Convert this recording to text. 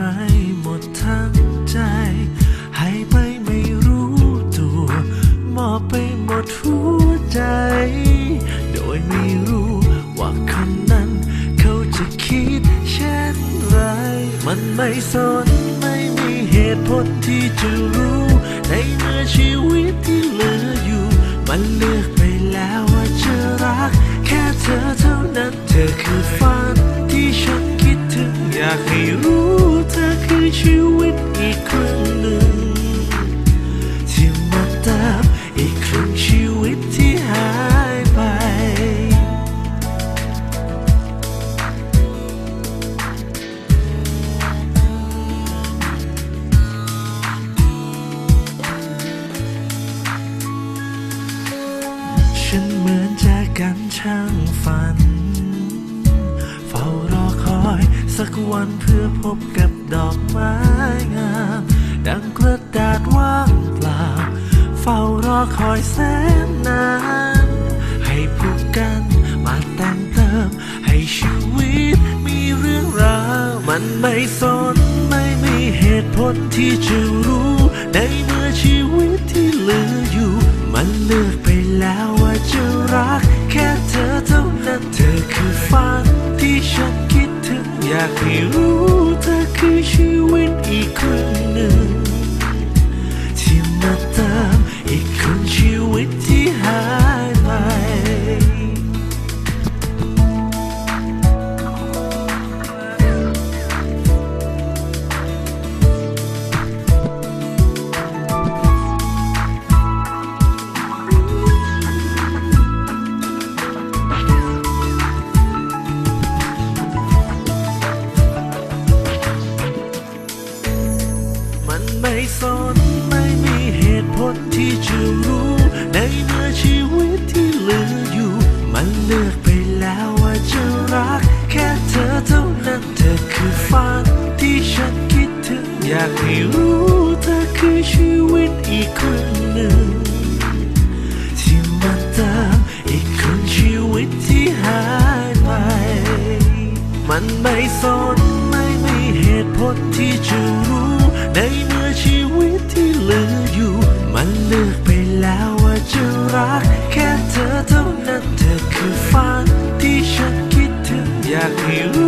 รหมดทั้งใจ ให้ไปไม่รู้ตัว มอบไปหมดหัวใจ โดยไม่รู้ว่าคนนั้นเขาจะคิดเช่นไร มันไม่สนไม่มีเหตุผลที่จะรู้ ในเมื่อชีวิตที่เหลืออยู่ มันเลือกไปแล้วว่าจะรัก ฉันเหมือนจากกันช่างฝัน เฝ้ารอคอยสักวันเพื่อพบกับดอกไม้งาม ดังกระดาษว่างเปล่า เฝ้ารอคอยแสนนาน ให้พบกันมาแต่งเติม ให้ชีวิตมีเรื่องราว มันไม่สนไม่มีเหตุผลที่จะรู้ในเมื่อ อ สนไม่มีเหตุผลที่จะรู้ ในเมื่อชีวิตที่เหลืออยู่ มันเลือกไปแล้วว่าจะรัก แค่เธอเท่านั้นเธอคือฝันที่ฉันคิดถึงอยากให้รู้เธอคือชีวิตอีกครึ่งหนึ่ง ที่มาเติมอีกครึ่งชีวิตที่หายไป มันไม่สนไม่มีเหตุผลที่จะรู้ในเมื่อ ค่